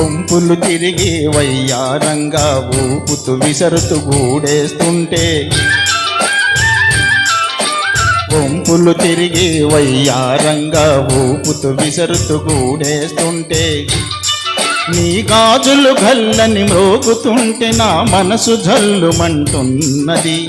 గుంపులు తిరిగి వయ్యారంగా ఊపుతూ విసరుతూ గూడేస్తుంటే. గుంపులు తిరిగి వయ్యారంగా ఊపుతూ విసరుతూ గూడేస్తుంటే. నీ గాజులు గల్లని మ్రోగుతుంటే నా మనసు జల్లుమంటున్నది.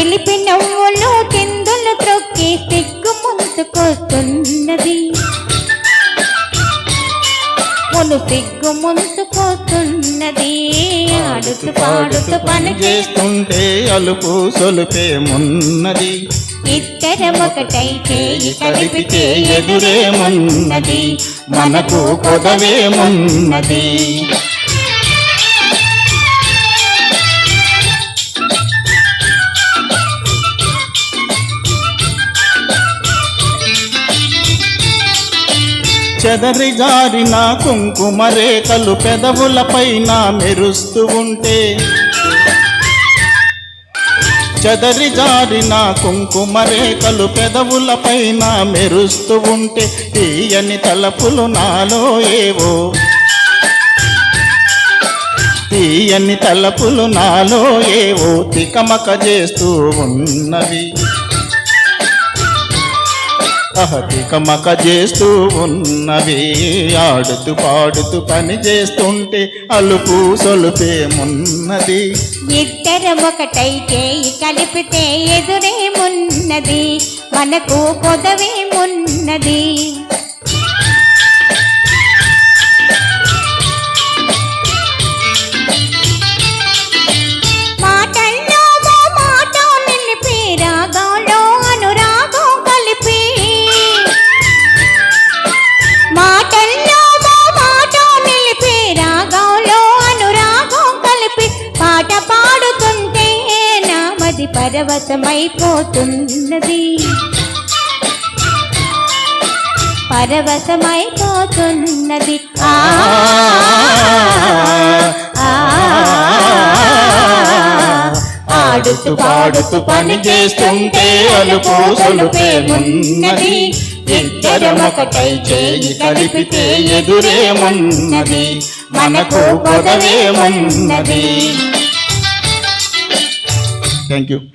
తెలిపి నవ్వులు చిందులు త్రొక్కి సిగ్గు ముందుకొస్తున్నది మును సిగ్గు ముందుకొస్తున్నది ఆడుతూ పాడుతూ పని చేస్తూ చేస్తుంటే అలుపు సొలుపేమున్నది ఇద్దరం ఒకటైతే కలిపితే ఎదురేమున్నది మనకు కొదవేమున్నది చెదరి జారిన కుంకుమరేఖలు పెదవులపైన మెరుస్తూ ఉంటే. చెదరి జారిన కుంకుమరేఖలు పెదవులపైన మెరుస్తూ ఉంటే తీయని తలపులు నాలో ఏవో. తీయని తలపులు నాలో ఏవో తికమక చేస్తూ ఉన్నవి. అహతికమక చేస్తూ ఉన్నవి. ఆడుతూ పాడుతూ పని చేస్తుంటే అలుపు సొలుపేమున్నది ఇద్దరం ఒకటైతే కలిపితే ఎదురేమున్నది మనకు పొదవేమున్నది పరవశమైపోతున్నది. పరవశమైపోతున్నది. ఆ ఆడుతూ పాడుతూ పని చేస్తుంటే అలుపు సొలుపేమున్నది ఇద్దరం ఒకటై చేయి కలిపితే ఎదురేమున్నది. మనకు పొదవేమున్నది Thank you.